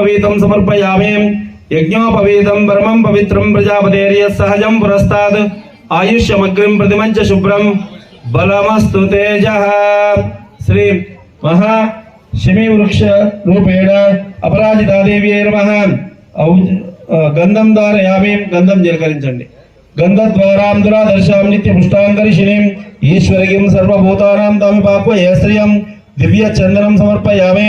యజ్ఞోపవీతం సమర్పయామి యజ్ఞోపవీతం పరమం పవిత్రం ప్రజాపతేర్య సహజం పురస్తాద్ ఆయుష్యమగ్రిం ప్రతిమంచ శుభ్రం బలమస్తు తేజ శ్రీ మహా శమి వృక్ష రూపేణ అపరాజితాదేవి నమ గంధం ధారయామి గంధం జలకరించండి గంధద్వారాం దురాదర్శాం నిత్య పుష్టాంతరిషిణీం ఈశ్వరీం సర్వభూతానాం తామి పాపయ శ్రియం దివ్య చందనం సమర్పయామి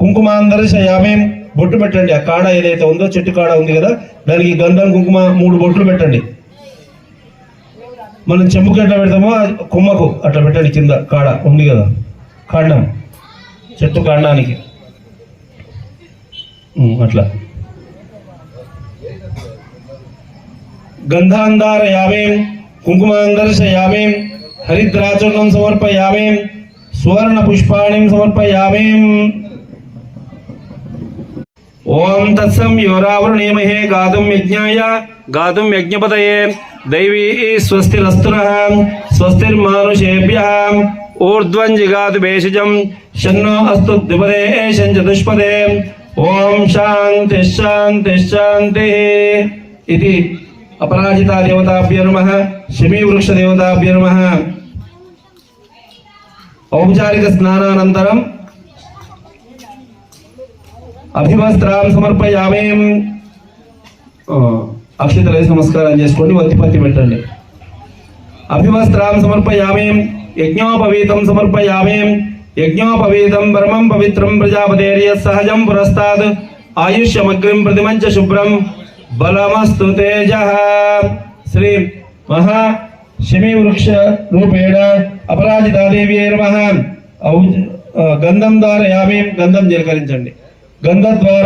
కుంకుమాందర్శయామి బొట్టు పెట్టండి. ఆ కాడ ఏదైతే ఉందో చెట్టు కాడ ఉంది కదా దానికి గంధం కుంకుమ మూడు బొట్లు పెట్టండి. మనం చెంబుకి ఎట్లా పెడతామో కుమ్మకు అట్లా పెట్టండి. కింద కాడ ఉంది కదా కాండం. చెట్టు కాండానికి. అట్లా. గంధాంధార యావేం కుంకుమాంగర్ష యావేం హరిద్రాచూర్ణం సమర్పయామి సువర్ణ పుష్పాణిం సమర్పయామి ओम तत्सम योरावरुणीमहे गातुम यज्ञाय गातुम यज्ञपतये दैवी स्वस्तिरस्तुनः स्वस्तिर्मानुषेभ्यः ऊर्ध्वं जिगात भेषजं शन्नो अस्तु द्विपदे एषं चतुष्पदे ओम शांति शांति शांति इति अपराजिता देवताभ्य नमः शमी वृक्ष देवताभ्य नमः औपचारिक स्नानानन्तरं అభివస్త్రాం సమర్పయామేం. ఆ, సంస్కారం నమస్కారం చేసుకోండి వత్తి పత్తి పెట్టండి. అభివస్త్రాం సమర్పయామేం యజ్ఞోపవీతం సమర్పయామేం యజ్ఞోపవీతం పరమం పవిత్రం ప్రజాపతేర్య సహజం పురస్తాద్ ఆయుష్యమగ్రిం ప్రతిమంచ శుభ్రం. బలమస్తు తేజ. శ్రీ మహా శమీవృక్ష రూపేణ అపరాజితాదేవి నమ. గంధం ధారయామి గంధం జలకరించండి. గంధద్వారా